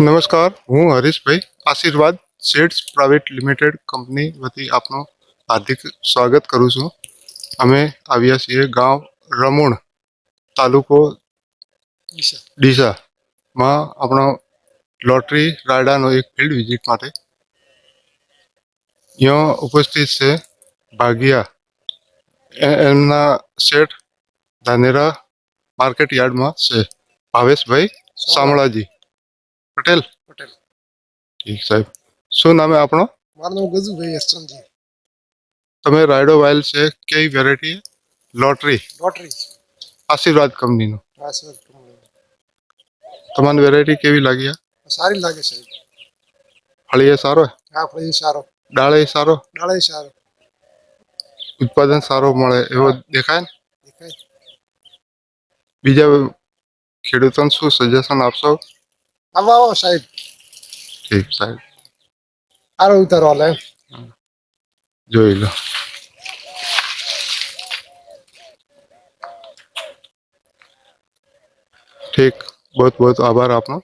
નમસ્કાર હું હરીશભાઈ આશીર્વાદ શેડ્સ પ્રાઇવેટ લિમિટેડ કંપની વતી આપનું હાર્દિક સ્વાગત કરું છું. અમે આવ્યા છીએ ગામ રમુણ તાલુકો ડીસામાં આપણો લોટરી રાયડાનો એક ફિલ્ડ વિઝિટ માટે. અહીંયા ઉપસ્થિત છે ભાગિયા. એમના શેઠ ધાનેરા માર્કેટ યાર્ડમાં છે. ભાવેશભાઈ શામળાજી. પટેલ. પટેલ. ઠીક સાહેબ. શું નામે આપણો મારું નામ ગજુભાઈ યશવંતજી તમે રાયડો વાયલ છે. કઈ વેરાયટી લોટરી લોટરી આશીર્વાદ કંપનીનો. આશીર્વાદ કંપની. તમારી વેરાયટી કેવી લાગી સારી લાગે સાહેબ. ફળીએ સારો આ ફળીએ સારો. ડાળે સારો? ડાળે સારો. ઉત્પાદન સારો મળે એવો દેખાય ને? બીજા ખેડૂતોને શું સજેશન આપશો આવો આવો સાહેબ ઠીક સાહેબ સારો ઉતારો હાલે એમ. જોઈ લો ઠીક બહુ બહુ આભાર આપનો